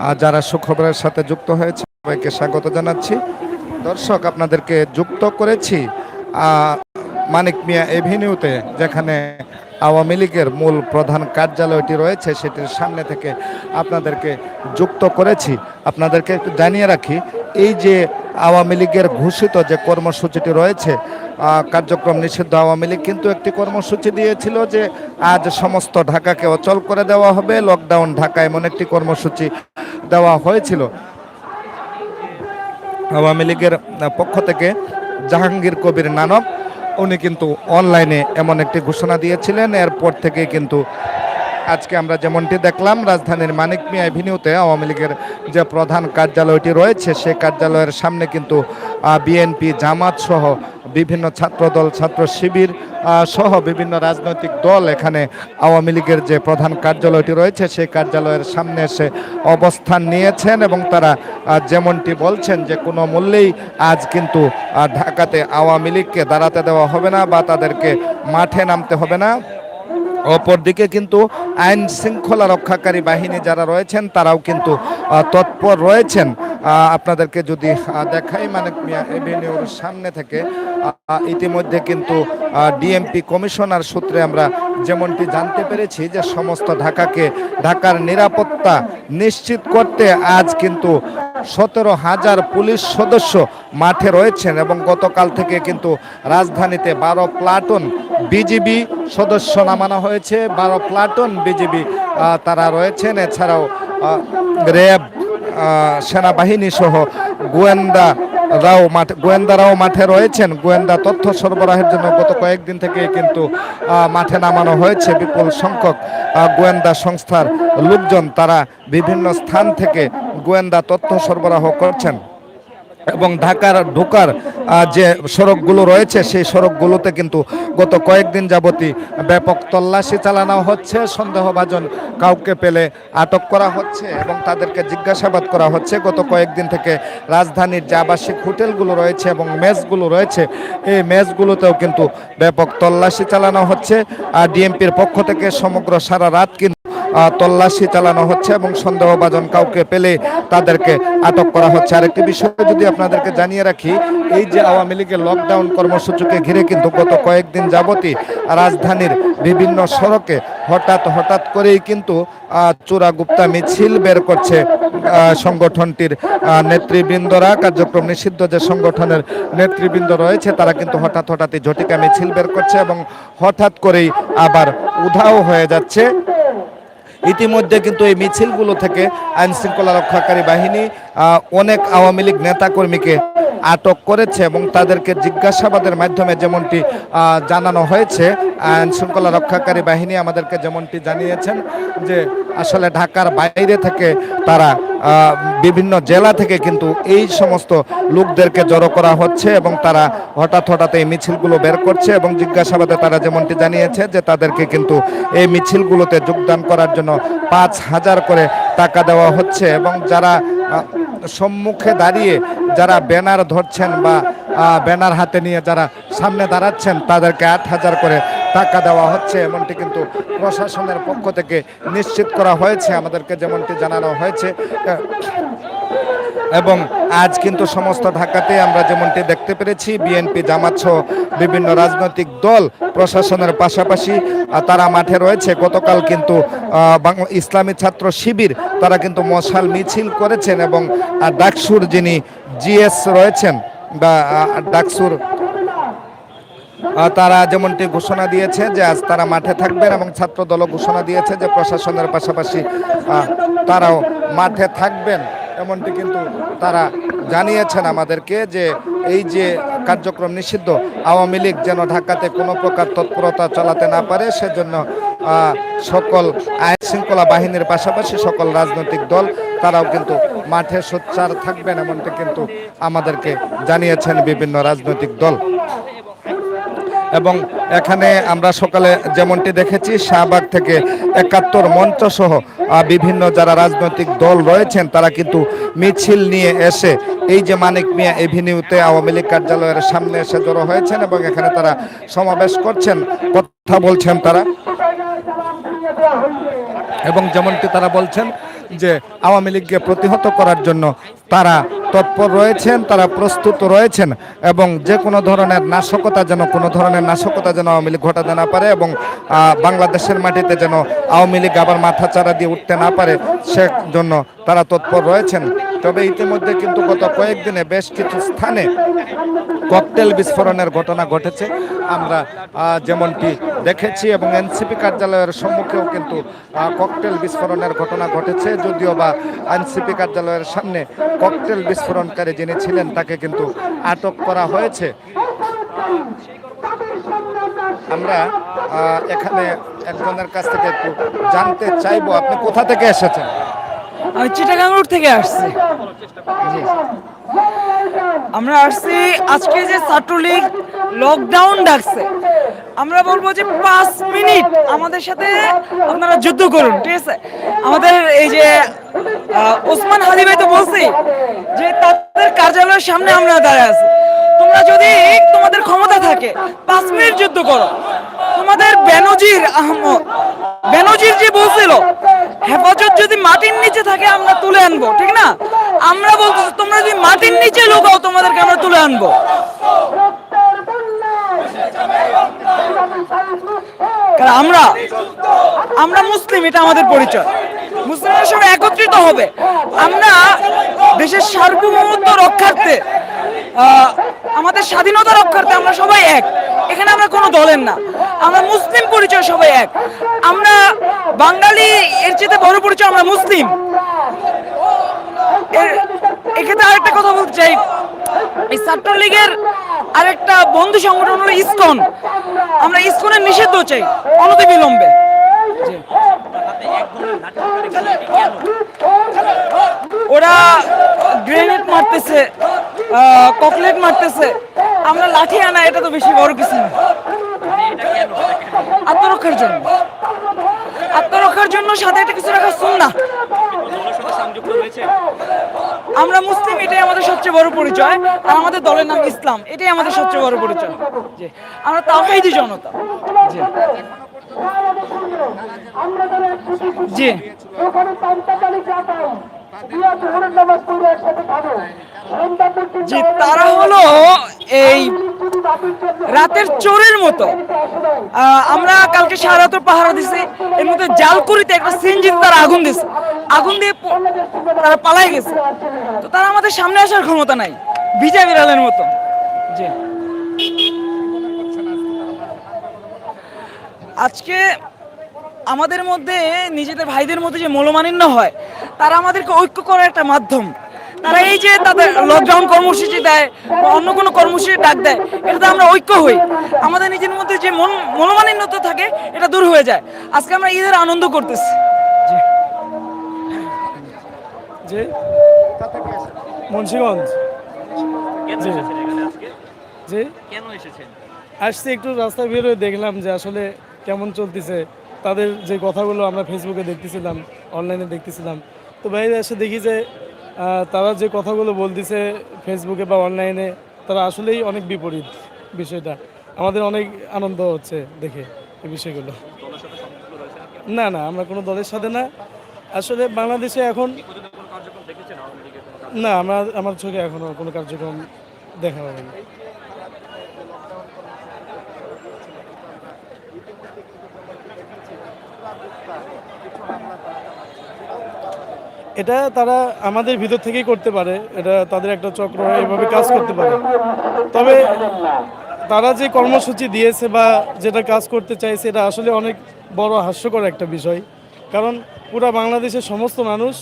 আহ, যারা সুখবরের সাথে যুক্ত হয়েছে সবাইকে স্বাগত জানাচ্ছি। দর্শক আপনাদেরকে যুক্ত করেছি মানিক মিয়া এভিনিউতে যেখানে আওয়ামী লীগের মূল প্রধান কার্যালয়টি রয়েছে সেটির সামনে থেকে আপনাদেরকে যুক্ত করেছি। আপনাদেরকে একটু জানিয়ে রাখি এই যে আওয়ামী লীগের ঘোষিত যে কর্মসূচিটি রয়েছে কার্যক্রম নিষিদ্ধ আওয়ামী লীগ কিন্তু একটি কর্মসূচি দিয়েছিল যে আজ সমস্ত ঢাকাকে অচল করে দেওয়া হবে লকডাউন ঢাকা এমন একটি কর্মসূচি দেওয়া হয়েছিল। আওয়ামী লীগের পক্ষ থেকে জাহাঙ্গীর কবির নানক, উনি কিন্তু অনলাইনে এমন একটি ঘোষণা দিয়েছিলেন, এরপর থেকে কিন্তু আজকে আমরা যেমনটি দেখলাম, রাজধানীর মানিক মিয়া এভিনিউতে আওয়ামী লীগের যে প্রধান কার্যালয়টি রয়েছে সেই কার্যালয়ের সামনে কিন্তু বিএনপি, জামাত সহ বিভিন্ন ছাত্রদল, ছাত্র শিবির সহ বিভিন্ন রাজনৈতিক দল এখানে আওয়ামী লীগের যে প্রধান কার্যালয়টি রয়েছে, সেই কার্যালয়ের সামনে এসে অবস্থান নিয়েছেন এবং তারা যেমনটি বলছেন যে কোনো মূল্যেই আজ কিন্তু ঢাকাতে আওয়ামী লীগকে দাঁড়াতে দেওয়া হবে না বা তাদেরকে মাঠে নামতে হবে না। অপরদিকে কিন্তু আইন শৃঙ্খলা রক্ষাকারী বাহিনী যারা রয়েছেন তারাও কিন্তু তৎপর রয়েছেন। আপনাদেরকে যদি দেখাই মানিক মিয়া, এভিনিউর সামনে থেকে ইতিমধ্যে কিন্তু ডিএমপি কমিশনার সূত্রে আমরা যেমনটি জানতে পেরেছি যে সমস্ত ঢাকাকে, ঢাকার নিরাপত্তা নিশ্চিত করতে আজ কিন্তু সতেরো হাজার পুলিশ সদস্য মাঠে রয়েছেন এবং গতকাল থেকে কিন্তু রাজধানীতে বারো প্লাটুন বিজিবি সদস্য নামানো হয়েছে। বারো প্লাটুন বিজিবি তারা রয়েছেন। এছাড়াও র্যাব সেনাবাহিনী সহ গোয়েন্দা রাও মাঠে গোয়েন্দারাও মাঠে রয়েছেন। গোয়েন্দা তথ্য সরবরাহের জন্য গত কয়েকদিন থেকে কিন্তু মাঠে নামানো হয়েছে বিপুল সংখ্যক গোয়েন্দা সংস্থার লোকজন। তারা বিভিন্ন স্থান থেকে গোয়েন্দা তথ্য সরবরাহ করছেন। এবং ঢাকার ঢোকার যে সড়কগুলো রয়েছে, সেই সড়কগুলোতে কিন্তু গত কয়েকদিন যাবতই ব্যাপক তল্লাশি চালানো হচ্ছে। সন্দেহভাজন কাউকে পেলে আটক করা হচ্ছে এবং তাদেরকে জিজ্ঞাসাবাদ করা হচ্ছে। গত কয়েকদিন থেকে রাজধানীর যে আবাসিক হোটেলগুলো রয়েছে এবং মেসগুলো রয়েছে, এই মেসগুলোতেও কিন্তু ব্যাপক তল্লাশি চালানো হচ্ছে। আর ডিএমপির পক্ষ থেকে সমগ্র সারা রাত কিন্তু তল্লাশি চালানো হচ্ছে এবং সন্দেহভাজন কাউকে পেলে তাদেরকে আটক করা হচ্ছে। আরেকটি বিষয় যদি আপনাদেরকে জানিয়ে রাখি এই যে আওয়ামী লীগের লকডাউন কর্মসূচিকে ঘিরে কিন্তু গত কয়েকদিন যাবতই রাজধানীর বিভিন্ন সড়কে হঠাৎ হঠাৎ করেই কিন্তু আহ, চোরাগুপ্তা মিছিল বের করছে সংগঠনটির নেতৃবৃন্দরা। কার্যক্রম নিষিদ্ধ যে সংগঠনের নেতৃবৃন্দ রয়েছে তারা কিন্তু হঠাৎ হঠাৎই ঝটিকা মিছিল বের করছে এবং হঠাৎ করেই আবার উধাও হয়ে যাচ্ছে। ইতিমধ্যে কিন্তু এই মিছিলগুলো থেকে আইনশৃঙ্খলা রক্ষাকারী বাহিনী অনেক আওয়ামী লীগ নেতাকর্মীকে আটক করেছে এবং তাদেরকে জিজ্ঞাসাবাদের মাধ্যমে যেমনটি জানানো হয়েছে, আইন শৃঙ্খলা রক্ষাকারী বাহিনী আমাদেরকে যেমনটি জানিয়েছেন যে আসলে ঢাকার বাইরে থেকে তারা বিভিন্ন জেলা থেকে কিন্তু এই সমস্ত লোকদেরকে জড়ো করা হচ্ছে এবং তারা হঠাৎ হঠাৎ এই মিছিলগুলো বের করছে এবং জিজ্ঞাসাবাদে তারা যেমনটি জানিয়েছে যে তাদেরকে কিন্তু এই মিছিলগুলোতে যোগদান করার জন্য পাঁচ হাজার করে টাকা দেওয়া হচ্ছে এবং যারা সম্মুখে দাঁড়িয়ে যারা ব্যানার ধরছেন বা ব্যানার হাতে নিয়ে যারা সামনে দাঁড়াচ্ছেন, তাদেরকে আট হাজার করে টাকা দেওয়া হচ্ছে। এমনটি কিন্তু প্রশাসনের পক্ষ থেকে নিশ্চিত করা হয়েছে। আমাদেরকে যেমনটি জানানো হয়েছে এবং আজ কিন্তু সমস্ত ঢাকাতে আমরা যেমনটি দেখতে পেরেছি বিএনপি জামাত সহ বিভিন্ন রাজনৈতিক দল প্রশাসনের পাশাপাশি তারা মাঠে রয়েছে। গতকাল কিন্তু ইসলামী ছাত্র শিবির, তারা কিন্তু মশাল মিছিল করেছেন এবং ডাকসুর যিনি জিএস রয়েছেন বা ডাকসুর তারা যেমনটি ঘোষণা দিয়েছে যে আজ তারা মাঠে থাকবেন এবং ছাত্র দলও ঘোষণা দিয়েছে যে প্রশাসনের পাশাপাশি তারাও মাঠে থাকবেন। এমনটি কিন্তু তারা জানিয়েছেন আমাদেরকে যে এই যে কার্যক্রম নিষিদ্ধ, আওয়ামী লীগ যেন ঢাকাতে কোনো প্রকার তৎপরতা চালাতে না পারে, সেজন্য সকল আইন শৃঙ্খলা বাহিনীর পাশাপাশি সকল রাজনৈতিক দল, তারাও কিন্তু মাঠে সোচ্চার থাকবেন, এমনটি কিন্তু আমাদেরকে জানিয়েছেন বিভিন্ন রাজনৈতিক দল। এবং এখানে আমরা সকালে যেমনটি দেখেছি, শাহবাগ থেকে একাত্তর মঞ্চ সহ বিভিন্ন যারা রাজনৈতিক দল রয়েছেন, তারা কিন্তু মিছিল নিয়ে এসে এই যে মানিক মিয়া এভিনিউতে আওয়ামী লীগ কার্যালয়ের সামনে এসে জড়ো হয়েছেন এবং এখানে তারা সমাবেশ করছেন, কথা বলছেন তারা। এবং যেমনটি তারা বলছেন যে আওয়ামী লীগকে প্রতিহত করার জন্য তারা তৎপর রয়েছেন, তারা প্রস্তুত রয়েছেন এবং যে কোনো ধরনের নাশকতা যেন, কোনো ধরনের নাশকতা যেন আওয়ামী লীগ ঘটাতে না পারে এবং বাংলাদেশের মাটিতে যেন আওয়ামী লীগ আবার মাথা চারা দিয়ে উঠতে না পারে সে জন্য তারা তৎপর রয়েছেন। তবে ইতিমধ্যে কিন্তু গত কয়েকদিনে বেশ কিছু স্থানে ককটেল বিস্ফোরণের ঘটনা ঘটেছে। আমরা যেমনটি দেখেছি এবং এনসিপি কার্যালয়ের সম্মুখেও কিন্তু ককটেল বিস্ফোরণের ঘটনা ঘটেছে। যদিও বা এনসিপি কার্যালয়ের সামনে ককটেল বিস্ফোরণকারী যিনি ছিলেন, তাকে কিন্তু আটক করা হয়েছে। আমরা এখানে একজনের কাছ থেকে একটু জানতে চাইব। আপনি কোথা থেকে এসেছেন? আমি চিটাগাঙ্গুর থেকে আসছি। আমরা আসছি আজকে যে ছাত্রলীগ লকডাউন ডাকছে। আমরা বলব যে পাঁচ মিনিট আমাদের সাথে আপনারা যুদ্ধ করুন, ঠিক আছে? আমাদের এই যে ওসমান হাদি ভাই তো বলছি যে তাদের কার্যালয়ের সামনে আমরা দাঁড়ায় আছি। তোমরা যদি তোমাদের ক্ষমতা থাকে, পাঁচ মিনিট যুদ্ধ করো। তোমাদের বেনজির আহমদ। বেনজির যে বলছিল, হেফাজত যদি মাটির নিচে থাকে, আমরা তুলে আনব, ঠিক না? আমরা বলতেছি, তোমরা যদি মাটির নিচে লুকাও, তোমাদেরকে আমরা তুলে আনব। কারণ আমরা আমরা মুসলিম, এটা আমাদের পরিচয়। মুসলিমরা সবাই একত্রিত হবে। আমরা দেশের সার্বভৌমত্ব রক্ষার্থে আমাদের স্বাধীনতা রক্ষার্থে আমরা সবাই এক। এখানে আমরা কোনো দলের না। আমরা মুসলিম পরিচয় সবাই এক। আমরা বাঙালি, এর চেয়ে বড় পরিচয় আমরা মুসলিম। এক্ষেত্রে আরেকটা কথা বলতে চাই। এই ছাত্রলীগের আরেকটা বন্ধু সংগঠন হলো ইসকন। আমরা ইসকনের নিষিদ্ধ চাই, অনতি বিলম্বে। ওরা গ্রেনেড মারতেছে ককলেট মারতেছে। আমরা লাঠি আনা, এটা তো বেশি বড় কিছু না। আত্মরক্ষার জন্য। আত্মরক্ষার জন্য সাথে একটা কিছু রাখা শুন না আমরা মুসলিম, এটাই আমাদের সবচেয়ে বড় পরিচয়। আর আমাদের দলের নাম ইসলাম, এটাই আমাদের সবচেয়ে বড় পরিচয়। জি। আমরা তাওহীদি জনতা। জি। জি, তারা হলো এই রাতের চোরের মতো। আমরা কালকে সারা রাত পাহারা দিছি। এর মধ্যে জালকুড়িতে একটা সিনজিন তারা আগুন দিছে। আগুন দিয়ে তারা পালাই গেছে। তো তারা আমাদের সামনে আসার ক্ষমতা নাই। ভিজা বিড়ালের মতো। জি। আজকে আমাদের মধ্যে নিজেদের ভাইদের মধ্যে যে মনোমালিন্য হয়, তারা আমাদেরকে ঐক্য করার একটা মাধ্যম। তারা এই যে তাদের লকডাউন কর্মসূচি দেয় বা অন্য কোনো কর্মসূচি ডাক দেয় এটাতে আমরা ঐক্য হই। আমাদের নিজের মধ্যে যে মন মনোমালিন্যতা থাকে এটা দূর হয়ে যায়। আজকে আমরা ঈদের আনন্দ করতেছি। জি। মুন্সিগঞ্জ। জি। জি। কেন এসেছেন? আসছি একটু রাস্তায় বেরোয় দেখলাম যে আসলে কেমন চলতেছে। তাদের যে কথাগুলো আমরা ফেসবুকে দেখতেছিলাম অনলাইনে দেখতেছিলাম। তো বাইরে এসে দেখি যে তারা যে কথাগুলো বলতেছে ফেসবুকে বা অনলাইনে তারা আসলেই অনেক বিপরীত বিষয়টা। আমাদের অনেক আনন্দ হচ্ছে দেখে এই বিষয়গুলো। না না, আমরা কোনো দলের সাথে না। আসলে বাংলাদেশে এখন না, আমরা, আমার চোখে এখনও কোনো কার্যক্রম দেখা হয়নি। এটা তারা আমাদের ভিতর থেকেই করতে পারে। এটা তাদের একটা চক্র, এভাবে কাজ করতে পারে। তবে তারা যে কর্মসূচি দিয়েছে বা যেটা কাজ করতে চাইছে, এটা আসলে অনেক বড় হাস্যকর একটা বিষয়। কারণ পুরা বাংলাদেশের সমস্ত মানুষ,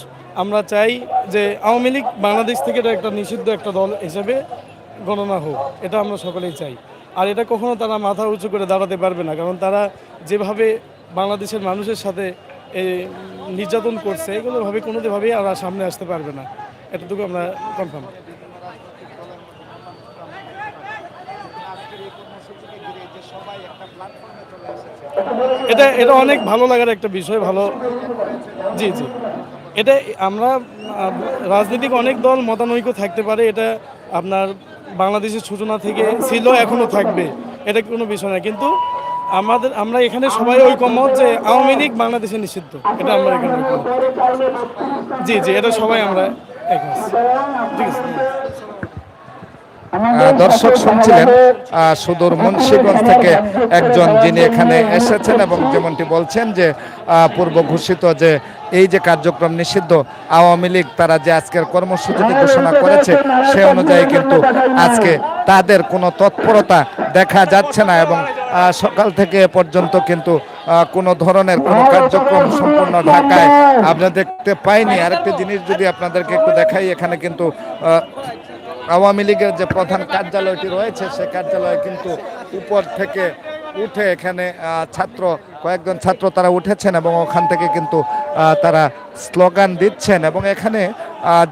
আমরা চাই যে আওয়ামী লীগ বাংলাদেশ থেকে এটা একটা নিষিদ্ধ একটা দল হিসেবে গণনা হোক। এটা আমরা সকলেই চাই। আর এটা কখনো তারা মাথা উঁচু করে দাঁড়াতে পারবে না। কারণ তারা যেভাবে বাংলাদেশের মানুষের সাথে নির্যাতন করছে এগুলো ভাবে কোনোভাবেই আর সামনে আসতে পারবে না। এতটুকু আমরা কনফার্ম এটা এটা অনেক ভালো লাগার একটা বিষয়, ভালো। জি জি। এটা আমরা রাজনৈতিক অনেক দল মতানৈক্য থাকতে পারে, এটা আপনার বাংলাদেশের সূচনা থেকে ছিল, এখনও থাকবে, এটা কোনো বিষয় না। কিন্তু আমাদের আমরা এখানে সবাই ঐকমত যে আওয়ামী লীগ বাংলাদেশে নিষিদ্ধ। এটা আমরা এখানে জি জি, এটা সবাই আমরা এক ঠিক আছে। দর্শক শুনছিলেন সুদূর মুন্সিগঞ্জ থেকে একজন যিনি এখানে এসেছেন এবং যেমনটি বলছেন যে পূর্ব ঘোষিত যে এই যে কার্যক্রম নিষিদ্ধ আওয়ামী লীগ তারা যে আজকের কর্মসূচিটি ঘোষণা করেছে সে অনুযায়ী কিন্তু আজকে তাদের কোনো তৎপরতা দেখা যাচ্ছে না এবং সকাল থেকে এ পর্যন্ত কিন্তু কোনো ধরনের কোনো কার্যক্রম সম্পূর্ণ ঢাকায় আমরা দেখতে পাইনি। আরেকটি জিনিস যদি আপনাদেরকে একটু দেখাই এখানে কিন্তু আহ, আওয়ামী লীগের যে প্রধান কার্যালয়টি রয়েছে সে কার্যালয় কিন্তু উপর থেকে উঠে এখানে ছাত্র, কয়েকজন ছাত্র তারা উঠেছেন এবং ওখান থেকে কিন্তু তারা স্লোগান দিচ্ছেন এবং এখানে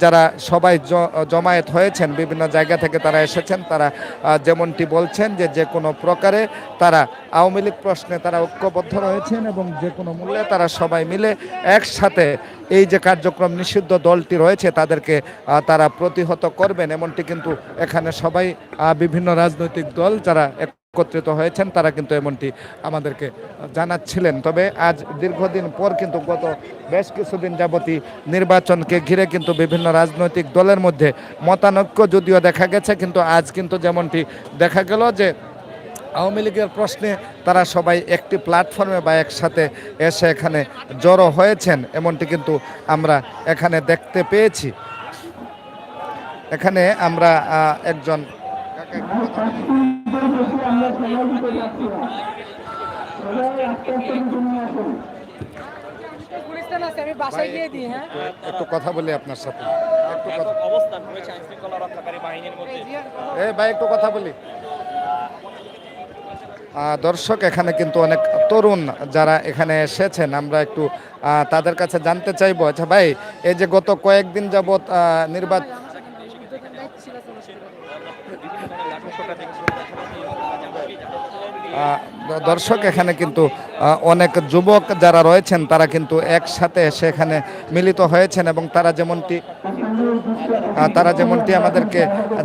যারা সবাই জমায়েত হয়েছেন, বিভিন্ন জায়গা থেকে তারা এসেছেন, তারা যেমনটি বলছেন যে যে কোনো প্রকারে তারা আওয়ামী লীগ প্রশ্নে তারা ঐক্যবদ্ধ রয়েছেন এবং যে কোনো মূল্যে তারা সবাই মিলে একসাথে এই যে কার্যক্রম নিষিদ্ধ দলটি রয়েছে, তাদেরকে তারা প্রতিহত করবেন, এমনটি কিন্তু এখানে সবাই বিভিন্ন রাজনৈতিক দল যারা একত্রিত হয়েছেন, তারা কিন্তু এমনটি আমাদেরকে জানাচ্ছিলেন। তবে আজ দীর্ঘদিন পর কিন্তু গত বেশ কিছুদিন যাবতী নির্বাচনকে ঘিরে কিন্তু বিভিন্ন রাজনৈতিক দলের মধ্যে মতানৈক্য যদিও দেখা গেছে, কিন্তু আজ কিন্তু যেমনটি দেখা গেল যে আওয়ামী লীগের প্রশ্নে তারা সবাই একটি প্ল্যাটফর্মে বা একসাথে এসে এখানে জড়ো হয়েছেন, এমনটি কিন্তু আমরা এখানে দেখতে পেয়েছি। এখানে আমরা একজন কাকা একটু কথা বলি। ভাই, একটু কথা বলি আপনার সাথে। একটু কথা অবস্থান রয়েছে আইন শৃঙ্খলা রক্ষাকারী বাহিনীর মধ্যে। এ ভাই একটু কথা বলি। দর্শক এখানে কিন্তু অনেক তরুণ যারা এখানে এসেছেন আমরা একটু তাদের কাছে জানতে চাইব। আচ্ছা ভাই এই যে গত কয়েকদিন যাবৎ নির্বাচন দর্শক, এখানে কিন্তু অনেক যুবক যারা রয়েছেন, তারা কিন্তু একসাথে সেখানে মিলিত হয়েছেন এবং তারা যেমনটি তারা যেমনটি আমাদেরকে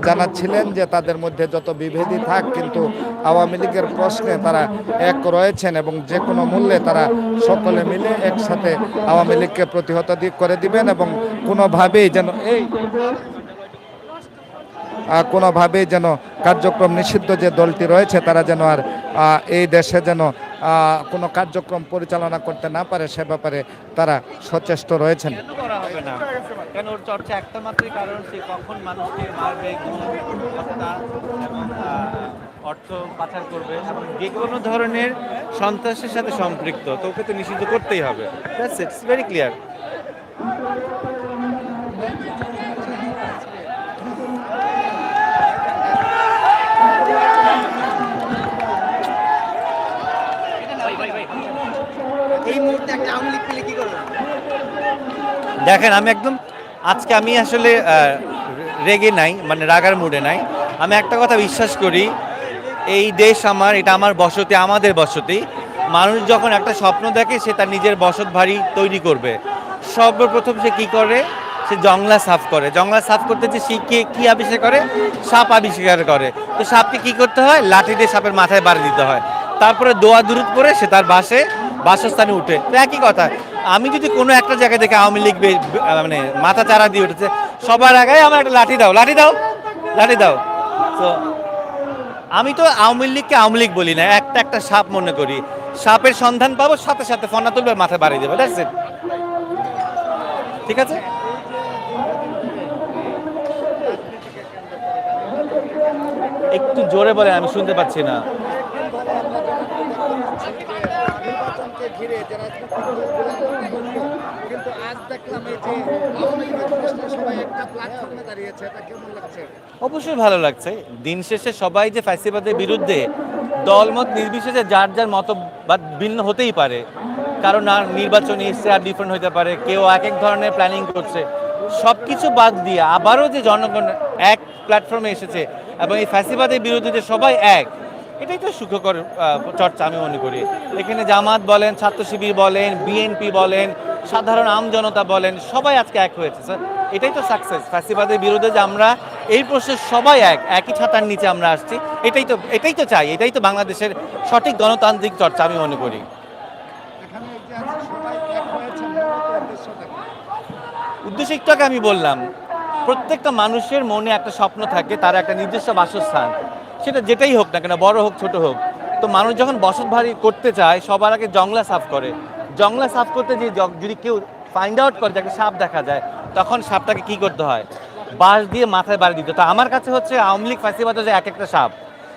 জানাচ্ছিলেন যে তাদের মধ্যে যত বিভেদই থাক, কিন্তু আওয়ামী লীগের প্রশ্নে তারা এক রয়েছেন এবং যে কোনো মূল্যে তারা সকলে মিলে একসাথে আওয়ামী লীগকে প্রতিহত করে দিবেন এবং কোনোভাবেই যেন এই কোনোভাবেই যেন কার্যক্রম নিষিদ্ধ যে দলটি রয়েছে, তারা যেন আর এই দেশে যেন কোনো কার্যক্রম পরিচালনা করতে না পারে, সে ব্যাপারে তারা সচেষ্ট রয়েছেন। যে কোনো ধরনের সাথে সম্পৃক্ত, তো ওকে তো নিষিদ্ধ করতেই হবে। ইটস ভেরি ক্লিয়ার দেখেন, আমি একদম, আজকে আমি আসলে রেগে নাই মানে রাগার মুডে নাই। আমি একটা কথা বিশ্বাস করি, এই দেশ আমার, এটা আমার বসতি, আমাদের বসতি। মানুষ যখন একটা স্বপ্ন দেখে, সে তার নিজের বসত ভারী তৈরি করবে। সর্বপ্রথম সে কি করে? সে জংলা সাফ করে। জংলা সাফ করতে যে সে কি কি আবিষ্কার করে? সাপ আবিষ্কার করে। তো সাপকে কি করতে হয়? লাঠি দিয়ে সাপের মাথায় বাড়ি দিতে হয়। তারপরে দোয়া দূরত করে সে তার বাসে বাসস্থানে উঠে। তো একই কথা, আমি যদি কোনো একটা জায়গায় দেখে আওয়ামী লীগ মানে মাথা চারা দিয়ে উঠেছে, সবার আগে আমার একটা লাঠি দাও লাঠি দাও লাঠি দাও। তো আমি তো আওয়ামী লীগকে আওয়ামী লীগ বলি না, একটা একটা সাপ মনে করি। সাপের সন্ধান পাবো, সাথে সাথে ফোনা তুলবে মাথায় বাড়িয়ে দেবে দ্যাটস ইট ঠিক আছে? একটু জোরে বলে আমি শুনতে পাচ্ছি না নির্বাচনকে ঘিরে যে কিন্তু আজ দেখলাম এই যে অবশ্যই ভালো লাগছে। দিন শেষে সবাই যে ফ্যাসিবাদের বিরুদ্ধে দলমত নির্বিশেষে যার যার মতবাদ ভিন্ন হতেই পারে। কারণ আর নির্বাচনী আর ডিফারেন্ট হতে পারে, কেউ এক এক ধরনের প্ল্যানিং করছে। সব কিছু বাদ দিয়ে আবারও যে জনগণ এক প্ল্যাটফর্মে এসেছে এবং এই ফ্যাসিবাদের বিরুদ্ধে যে সবাই এক এটাই তো সুখকর চর্চা আমি মনে করি। এখানে জামাত বলেন ছাত্র শিবির বলেন বিএনপি বলেন সাধারণ আম জনতা বলেন সবাই আজকে এক হয়েছে। স্যার এটাই তো সাকসেস ফ্যাসিবাদের বিরুদ্ধে যে আমরা এই প্রশ্নের সবাই এক একই ছাতার নিচে আমরা আসছি। এটাই তো এটাই তো চাই এটাই তো বাংলাদেশের সঠিক গণতান্ত্রিক চর্চা আমি মনে করি? উদ্দেশ্য একটু আগে আমি বললাম প্রত্যেকটা মানুষের মনে একটা স্বপ্ন থাকে তার একটা নির্দিষ্ট বাসস্থান। সেটা যেটাই হোক না কেন, বড় হোক, ছোট হোক, তো মানুষ যখন বসত ভারী করতে চায়, সবার আগে জংলা সাফ করে। জংলা সাফ করতে যে যদি কেউ ফাইন্ড আউট করে যাকে সাপ দেখা যায়, তখন সাপটাকে কি করতে হয়? বাঁশ দিয়ে মাথায় বাড়ি দিতে তো আমার কাছে হচ্ছে আওয়ামী লীগ ফাঁসিবাদ যে এক একটা সাপ।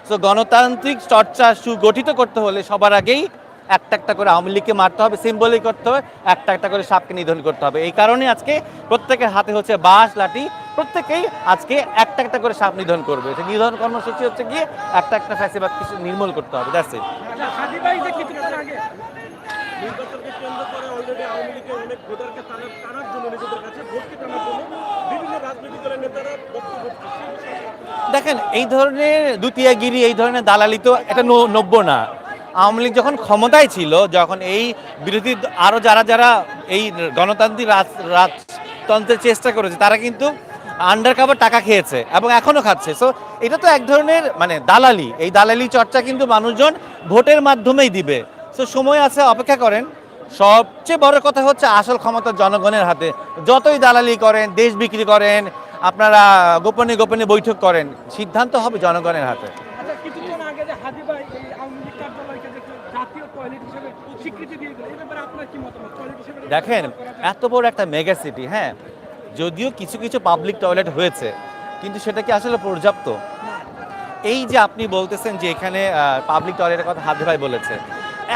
তো গণতান্ত্রিক চর্চা সুগঠিত করতে হলে সবার আগেই একটা একটা করে আওয়ামী লীগকে মারতে হবে সিম্বলিক করতে হবে একটা একটা করে সাপকে নিধন করতে হবে। এই কারণে আজকে প্রত্যেকের হাতে হচ্ছে বাঁশ লাঠি প্রত্যেকেই আজকে একটা একটা করে সাপ নিধন করবে। নিধন কর্মসূচি হচ্ছে গিয়ে একটা একটা ফ্যাসিবাদ কিছু নির্মূল করতে হবে দ্যাটস ইট নির্বাচনকে কেন্দ্র করে অলরেডি আওয়ামী লীগের অনেক ভোটারকে টানার টানার জন্য নিজেদের কাছে ভোটকে টানার জন্য বিভিন্ন রাজনৈতিক দলের নেতারা বক্তব্য দিচ্ছে। সেই বিষয়ে দেখেন এই ধরনের দুতিয়াগিরি এই ধরনের দালালি তো এটা নব্য না। আওয়ামী লীগ যখন ক্ষমতায় ছিল, যখন এই বিরোধী আরও যারা যারা এই গণতান্ত্রিক রাজ- রাজতন্ত্রের চেষ্টা করেছে, তারা কিন্তু আন্ডার কাভার টাকা খেয়েছে এবং এখনও খাচ্ছে। সো এটা তো এক ধরনের মানে দালালি। এই দালালি চর্চা কিন্তু মানুষজন ভোটের মাধ্যমেই দিবে। সো সময় আছে, অপেক্ষা করেন। সবচেয়ে বড় কথা হচ্ছে আসল ক্ষমতা জনগণের হাতে। যতই দালালি করেন, দেশ বিক্রি করেন, আপনারা গোপনে গোপনে বৈঠক করেন, সিদ্ধান্ত হবে জনগণের হাতে আচ্ছা কিছুক্ষণ আগে যে হাদি ভাই এই আওয়ামী লীগ কার্যালয়কে যে জাতীয় টয়লেট হিসেবে স্বীকৃতি দিয়ে দিল এই ব্যাপারে আপনার কি মতামত টয়লেট হিসেবে দেখেন, এত বড় একটা মেগা সিটি হ্যাঁ? যদিও কিছু কিছু পাবলিক টয়লেট হয়েছে, কিন্তু সেটা কি আসলে পর্যাপ্ত? এই যে আপনি বলতেছেন যে এখানে পাবলিক টয়লেটের কথা হাতে ভাই বলেছে,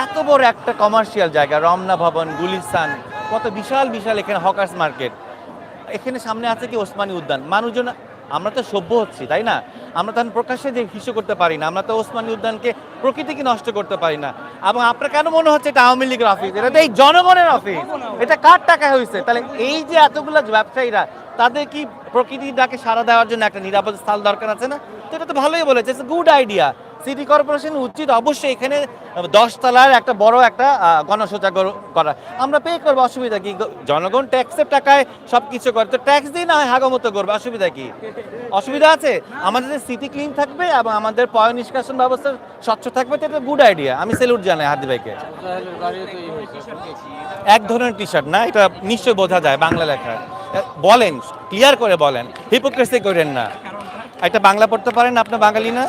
এত বড় একটা কমার্শিয়াল জায়গা, রমনা ভবন, গুলিস্তান, কত বিশাল বিশাল এখানে হকার্স মার্কেট এখানে সামনে আছে কি ওসমানী উদ্যান? মানুষজন আমরা তো সভ্য হচ্ছি, তাই না? আমরা তখন প্রকাশ্যে যে হিসু করতে পারি না, আমরা তো ওসমানী উদ্যানকে প্রকৃতিকে নষ্ট করতে পারি না। এবং আপনার কেন মনে হচ্ছে এটা আওয়ামী লীগের অফিস এটা তো এই জনগণের অফিস এটা কার টাকা হয়েছে? তাহলে এই যে এতগুলো ব্যবসায়ীরা, তাদের কি প্রকৃতিটাকে সাড়া দেওয়ার জন্য একটা নিরাপদ স্থল দরকার আছে না? তো এটা তো ভালোই বলেছে গুড আইডিয়া সিটি কর্পোরেশন উচিত অবশ্যই এখানে দশ তলার একটা বড় একটা গণশৌচাগার করা। আমরা পে করব, অসুবিধা কি? জনগণ ট্যাক্সের টাকায় সব কিছু করে। তো ট্যাক্স দিয়ে না হয় হাগমতো করবে, অসুবিধা কি? অসুবিধা আছে? আমাদের সিটি ক্লিন থাকবে এবং আমাদের পয় নিষ্কাশন ব্যবস্থা স্বচ্ছ থাকবে, তো এটা গুড আইডিয়া আমি সেলুট জানাই হাদি ভাইকে। এক ধরনের টি শার্ট না, এটা নিশ্চয়ই বোঝা যায় বাংলা লেখা। বলেন ক্লিয়ার করে বলেন। হিপোক্রেসি করেন না। একটা বাংলা পড়তে পারেন আপনার বাঙালি না?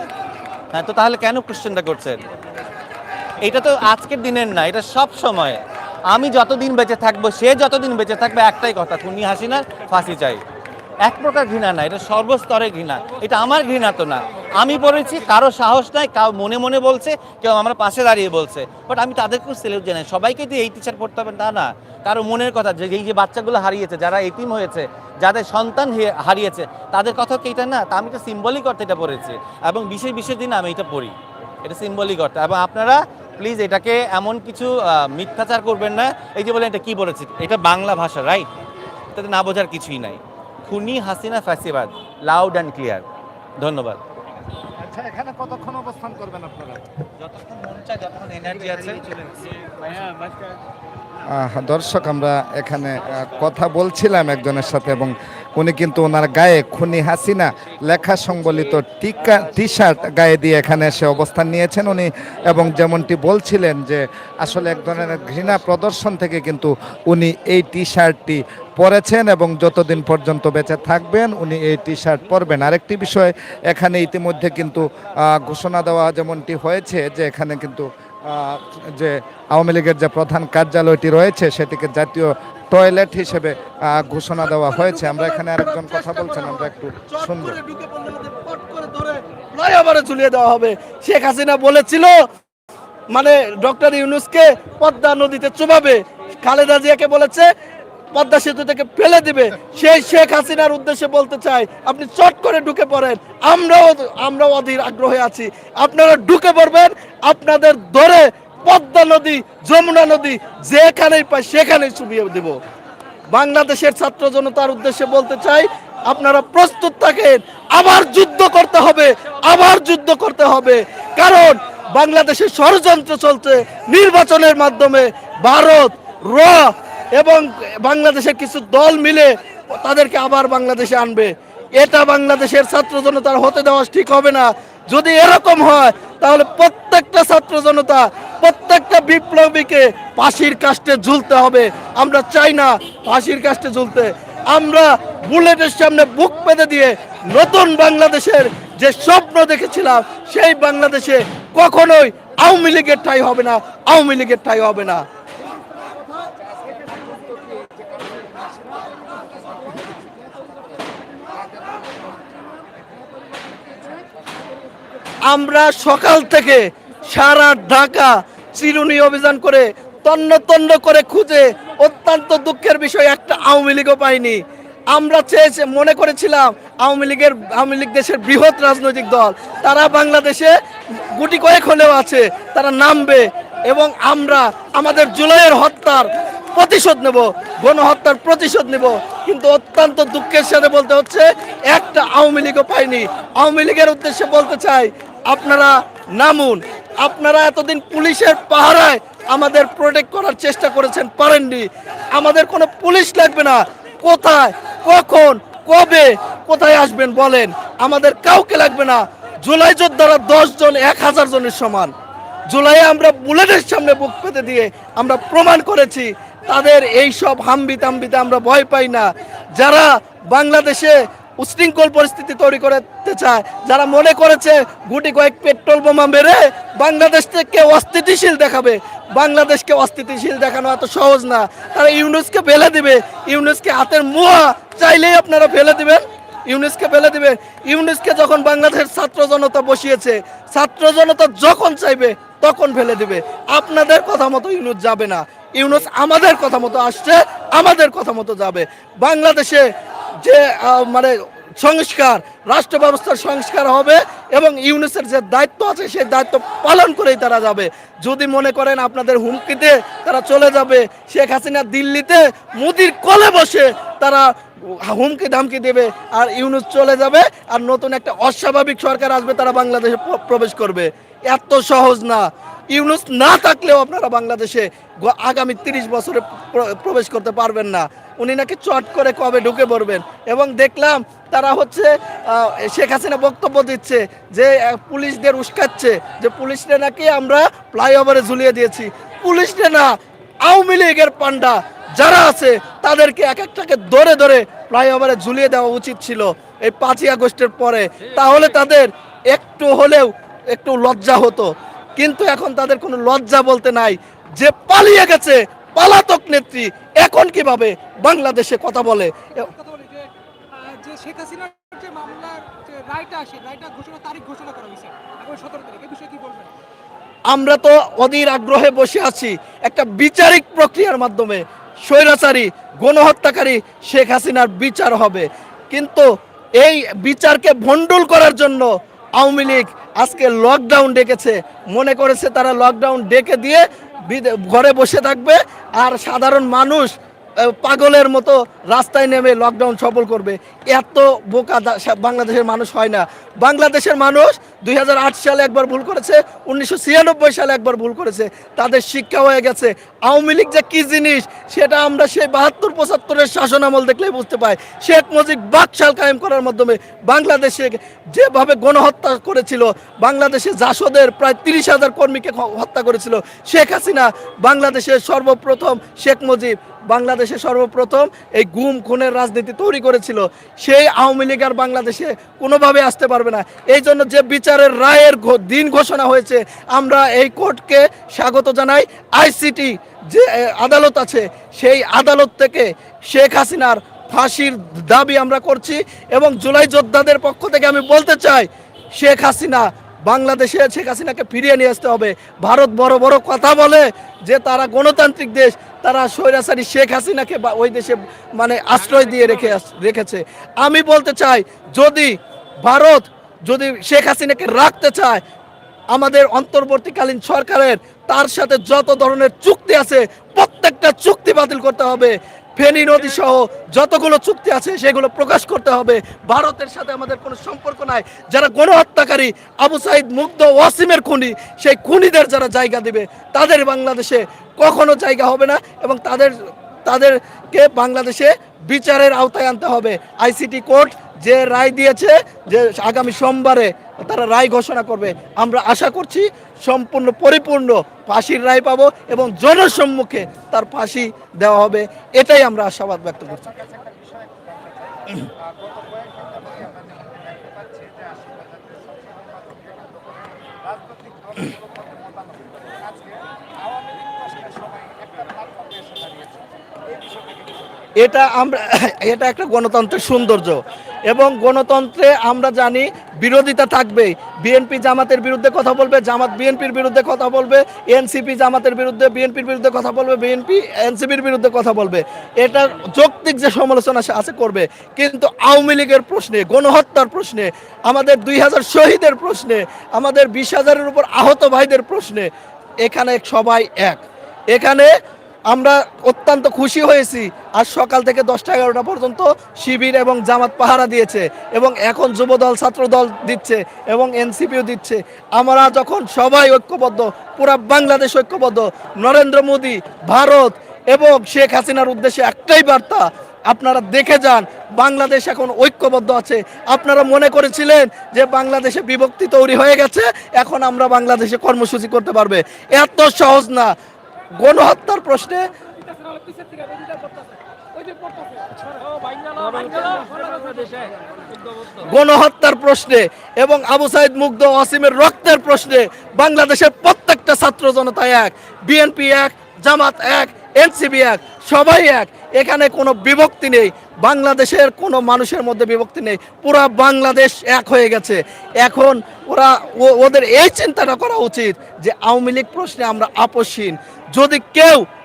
হ্যাঁ তো তাহলে কেন কোশ্চেনটা করছেন? এটা তো আজকের দিনের না, এটা সব সময়। আমি যতদিন বেঁচে থাকব, সে যতদিন বেঁচে থাকবে, একটাই কথা, খুনি হাসিনার ফাঁসি চাই। এক প্রকার ঘৃণা না, এটা সর্বস্তরে ঘৃণা। এটা আমার ঘৃণা তো না। আমি পড়েছি, কারও সাহস নাই কারও মনে মনে বলছে, কেউ আমার পাশে দাঁড়িয়ে বলছে। বাট আমি তাদেরকেও সেলিউট জানাই। সবাইকে তো এই টিচার পড়তে হবে, তা না। কারও মনের কথা, যে এই যে বাচ্চাগুলো হারিয়েছে, যারা এতিম হয়েছে, যাদের সন্তান হারিয়েছে, তাদের কথা কি এটা না? তা আমি তো সিম্বলিক অর্থে এটা পড়েছি। এবং বিশেষ বিশেষ দিন আমি এটা পড়ি। এটা সিম্বলিক অর্থে। এবং আপনারা প্লিজ এটাকে এমন কিছু মিথ্যাচার করবেন না। এই যে বলেন এটা কি বলেছি? এটা বাংলা ভাষা রাইট এটাতে না বোঝার কিছুই নাই। খুনি হাসিনা ফ্যাসিবাদ লাউড অ্যান্ড ক্লিয়ার ধন্যবাদ। আচ্ছা এখানে কতক্ষণ অবস্থান করবেন আপনারা? যতক্ষণ মন চায় যতক্ষণ দর্শক, আমরা এখানে কথা বলছিলাম একজনের সাথে এবং উনি কিন্তু ওনার গায়ে খুনি হাসিনা লেখা সংবলিত টিকা টি শার্ট গায়ে দিয়ে এখানে এসে অবস্থান নিয়েছেন উনি এবং যেমনটি বলছিলেন যে আসলে এক ধরনের ঘৃণা প্রদর্শন থেকে কিন্তু উনি এই টি শার্টটি পরেছেন এবং যতদিন পর্যন্ত বেঁচে থাকবেন উনি এই টি শার্ট পরবেন। আরেকটি বিষয়, এখানে ইতিমধ্যে কিন্তু ঘোষণা দেওয়া যেমনটি হয়েছে যে এখানে কিন্তু যে আওয়ামী লীগের যে প্রধান কার্যালয়টি রয়েছে, সেটিকে জাতীয় টয়লেট হিসেবে ঘোষণা দেওয়া হয়েছে। আমরা এখানে আরেকজন কথা বলছেন, আমরা একটু শুনব। ফ্লাইওভারে ঝুলিয়ে দেওয়া হবে। শেখ হাসিনা বলেছিল মানে ডক্টর ইউনুসকে পদ্মা নদীতে চুবাবে। খালেদা জিয়াকে বলেছে পদ্মা সেতু থেকে ফেলে দিবে। সেই শেখ হাসিনার উদ্দেশ্যে বলতে চাই, আপনি চট করে ঢুকে পড়েন। আমরাও আমরাও অধীর আগ্রহে আছি। আপনারা ঢুকে পড়বেন, আপনাদের ধরে পদ্মা নদী, যমুনা নদী, যেখানেই পাই সেখানেই চুবিয়ে দেব। বাংলাদেশের ছাত্র জনতার উদ্দেশ্যে বলতে চাই, আপনারা প্রস্তুত থাকেন, আবার যুদ্ধ করতে হবে, আবার যুদ্ধ করতে হবে। কারণ বাংলাদেশে ষড়যন্ত্র চলছে নির্বাচনের মাধ্যমে। ভারত র এবং বাংলাদেশের কিছু দল মিলে তাদেরকে আবার বাংলাদেশে আনবে। এটা বাংলাদেশের ছাত্র জনতার হতে দেওয়া ঠিক হবে না। যদি এরকম হয়, তাহলে প্রত্যেকটা ছাত্র জনতা, প্রত্যেকটা বিপ্লবীকে ফাঁসির কাস্টে ঝুলতে হবে। আমরা চাই না ফাঁসির কাস্টে ঝুলতে। আমরা বুলেটের সামনে বুক পেতে দিয়ে নতুন বাংলাদেশের যে স্বপ্ন দেখেছিলাম, সেই বাংলাদেশে কখনোই আওয়ামী লীগের ঠাই হবে না, আওয়ামী লীগের ঠাই হবে না। আমরা সকাল থেকে সারা ঢাকা চিরুনি অভিযান করে তন্ন তন্ন করে খুঁজে অত্যন্ত দুঃখের বিষয়, একটা আওয়ামী লীগও পাইনি। আমরা চেয়েছে, মনে করেছিলাম আওয়ামী লীগের, আওয়ামী লীগ দেশের বৃহৎ রাজনৈতিক দল। তারা বাংলাদেশে গুটি কয়েক হলেও আছে, তারা নামবে এবং আমরা আমাদের জুলাইয়ের হত্যার প্রতিশোধ নেব, গণহত্যার প্রতিশোধ নেব। কিন্তু অত্যন্ত দুঃখের সাথে বলতে হচ্ছে, একটা আওয়ামী লীগও পাইনি। আওয়ামী লীগের উদ্দেশ্যে বলতে চাই আপনারা নামুন। আপনারা এতদিন পুলিশের পাহারায় আমাদের প্রোটেক্ট করার চেষ্টা করেছেন, পারেননি। আমাদের কোনো পুলিশ লাগবে না। কোথায়, কখন, কবে, কোথায় আসবেন বলেন। আমাদের কাউকে লাগবে না। জুলাই যোদ্ধারা দশ জন, এক হাজার জনের সমান। জুলাইয়ে আমরা বুলেটের সামনে বুক পেতে দিয়ে আমরা প্রমাণ করেছি, তাদের এই সব হাম্বি তাম্বিতে আমরা ভয় পাই না। যারা বাংলাদেশে উশৃঙ্খল পরিস্থিতি তৈরি করতে চায়। যারা মনে করেছে গুটি কয়েক পেট্রোল বোমা মেরে বাংলাদেশ থেকে অস্থিতিশীল দেখাবে, বাংলাদেশকে অস্থিতিশীল দেখানো এত সহজ না। তারা ইউনুসকে ফেলে দিবে। ইউনুসকে হাতের মুয়া চাইলেই আপনারা ফেলে দিবেন। ইউনুসকে ফেলে দিবে ইউনুসকে যখন বাংলাদেশের ছাত্র জনতা বসিয়েছে, ছাত্র জনতা যখন চাইবে তখন ফেলে দিবে। আপনাদের কথা মতো ইউনুস যাবে না। ইউনুস আমাদের কথা মতো আসছে, আমাদের কথা মতো যাবে। বাংলাদেশে যে মানে সংস্কার রাষ্ট্র ব্যবস্থার সংস্কার হবে এবং ইউনুসের যে দায়িত্ব আছে, সেই দায়িত্ব পালন করেই তারা যাবে। যদি মনে করেন আপনাদের হুমকিতে তারা চলে যাবে, শেখ হাসিনা দিল্লিতে মোদির কলে বসে তারা হুমকি ধামকি দেবে আর ইউনুস চলে যাবে আর নতুন একটা অস্বাভাবিক সরকার আসবে, তারা বাংলাদেশে প্রবেশ করবে। এত সহজ না। ইউনুস না থাকলেও আপনারা বাংলাদেশে আগামী তিরিশ বছরে প্রবেশ করতে পারবেন না। উনি নাকি চট করে কবে ঢুকে পড়বেন? এবং দেখলাম তারা হচ্ছে শেখ হাসিনা বক্তব্য দিচ্ছে যে পুলিশদের উস্কাচ্ছে যে পুলিশদের নাকি আমরা ফ্লাইওভারে ঝুলিয়ে দিয়েছি। পুলিশদের না, আওয়ামী লীগের পান্ডা যারা আছে, তাদেরকে এক একটাকে ধরে ধরে ফ্লাইওভারে ঝুলিয়ে দেওয়া উচিত ছিল এই পাঁচই আগস্টের পরে। তাহলে তাদের একটু হলেও একটু লজ্জা হতো। কিন্তু এখন তাদের কোনো লজ্জা বলতে নাই। যে পালিয়ে গেছে পালাতক নেত্রী এখন কীভাবে বাংলাদেশে কথা বলে? যে শেখ হাসিনার যে মামলার যে রায়টা আসে রায়টা ঘোষণা তারিখ ঘোষণা করা হয়েছে আগামী সতেরো তারিখ এই বিষয়ে কি বলবেন? আমরা তো অধীর আগ্রহে বসে আছি একটা বিচারিক প্রক্রিয়ার মাধ্যমে। স্বৈরাচারী গণহত্যাকারী শেখ হাসিনার বিচার হবে। কিন্তু এই বিচারকে ভণ্ডুল করার জন্য আওয়ামী লীগ আজকে লকডাউন ডেকেছে। মনে করেছে তারা লকডাউন ডেকে দিয়ে ঘরে বসে থাকবে আর সাধারণ মানুষ পাগলের মতো রাস্তায় নেমে লকডাউন সফল করবে। এত বোকা বাংলাদেশের মানুষ হয় না। বাংলাদেশের মানুষ দুই হাজার আট সালে একবার ভুল করেছে, উনিশশো ছিয়ানব্বই সালে একবার ভুল করেছে, তাদের শিক্ষা হয়ে গেছে। আওয়ামী লীগ যে কী জিনিস, সেটা আমরা সেই বাহাত্তর, পঁচাত্তরের শাসন আমল দেখলেই বুঝতে পাই। শেখ মুজিব বাকশাল কায়েম করার মাধ্যমে বাংলাদেশে যেভাবে গণহত্যা করেছিল, বাংলাদেশে জাসদের প্রায় তিরিশ হাজার কর্মীকে হত্যা করেছিল, শেখ হাসিনা বাংলাদেশের সর্বপ্রথম, শেখ মুজিব বাংলাদেশে সর্বপ্রথম এই গুম, খুনের রাজনীতি তৈরি করেছিল। সেই আওয়ামী লীগ আর বাংলাদেশে কোনোভাবে আসতে পারবে না। এই জন্য যে বিচারের রায়ের দিন ঘোষণা হয়েছে, আমরা এই কোর্টকে স্বাগত জানাই। আইসিটি যে আদালত আছে, সেই আদালত থেকে শেখ হাসিনার ফাঁসির দাবি আমরা করছি এবং জুলাই যোদ্ধাদের পক্ষ থেকে আমি বলতে চাই, শেখ হাসিনা বাংলাদেশে, শেখ হাসিনাকে ফিরিয়ে নিয়ে আসতে হবে। ভারত বড় বড় কথা বলে যে তারা গণতান্ত্রিক দেশ, তারা স্বৈরাচারী শেখ হাসিনাকে ওই দেশে মানে আশ্রয় দিয়ে রেখে রেখেছে। আমি বলতে চাই, যদি ভারত যদি শেখ হাসিনাকে রাখতে চায়, আমাদের অন্তর্বর্তীকালীন সরকারের, তার সাথে যত ধরনের চুক্তি আছে, প্রত্যেকটা চুক্তি বাতিল করতে হবে। ফেনী নদী সহ যতগুলো চুক্তি আছে, সেগুলো প্রকাশ করতে হবে। ভারতের সাথে আমাদের কোনো সম্পর্ক নাই। যারা গণহত্যাকারী, আবু সাইদ মুগ্ধ ওয়াসিমের খুনি, সেই খুনিদের যারা জায়গা দিবে, তাদের বাংলাদেশে কখনো জায়গা হবে না এবং তাদের, তাদেরকে বাংলাদেশে বিচারের আওতায় আনতে হবে। আইসিটি কোর্ট যে রায় দিয়েছে যে আগামী সোমবারে তারা রায় ঘোষণা করবে, আমরা আশা করছি সম্পূর্ণ পরিপূর্ণ ফাঁসির রায় পাবো এবং জনসম্মুখে তার ফাঁসি দেওয়া হবে, এটাই আমরা আশাবাদ ব্যক্ত করছি। এটা আমরা এটা একটা গণতন্ত্রের সৌন্দর্য। এবং গণতন্ত্রে আমরা জানি বিরোধিতা থাকবে। বিএনপি জামাতের বিরুদ্ধে কথা বলবে, জামাত বিএনপির বিরুদ্ধে কথা বলবে, এনসিপি জামাতের বিরুদ্ধে, বিএনপির বিরুদ্ধে কথা বলবে, বিএনপি এনসিপির বিরুদ্ধে কথা বলবে। এটা যৌক্তিক যে সমালোচনা আছে করবে। কিন্তু আওয়ামী লীগের প্রশ্নে, গণহত্যার প্রশ্নে, আমাদের দুই হাজার শহীদের প্রশ্নে, আমাদের বিশ হাজারের উপর আহত ভাইদের প্রশ্নে এখানে সবাই এক। এখানে আমরা অত্যন্ত খুশি হয়েছি। আজ সকাল থেকে দশটা এগারোটা পর্যন্ত শিবির এবং জামাত পাহারা দিয়েছে এবং এখন যুবদল, ছাত্রদল দিচ্ছে এবং এনসিপিও দিচ্ছে। আমরা যখন সবাই ঐক্যবদ্ধ, পুরা বাংলাদেশ ঐক্যবদ্ধ, নরেন্দ্র মোদী, ভারত এবং শেখ হাসিনার উদ্দেশ্যে একটাই বার্তা আপনারা দেখে যান, বাংলাদেশ এখন ঐক্যবদ্ধ আছে। আপনারা মনে করেছিলেন যে বাংলাদেশে বিভক্তি তৈরি হয়ে গেছে, এখন আমরা বাংলাদেশে কর্মসূচি করতে পারবে। এত সহজ না। গণহত্যার প্রশ্নে গণহত্যার প্রশ্নে এবং আবু সাইদ মুগ্ধ অসীমের রক্তের প্রশ্নে বাংলাদেশের প্রত্যেকটা ছাত্র জনতা এক, বিএনপি এক, জামাত এক এনসিবি এক। সবাই এক। এখানে কোনো বিভক্তি নেই। বাংলাদেশের কোনো মানুষের মধ্যে বিভক্তি নেই। পুরা বাংলাদেশ এক হয়ে গেছে। এখন ওরা ওদের এই চিন্তাটা করা উচিত যে আওয়ামী লীগ প্রশ্নে আমরা আপসহীন। যদি কেউ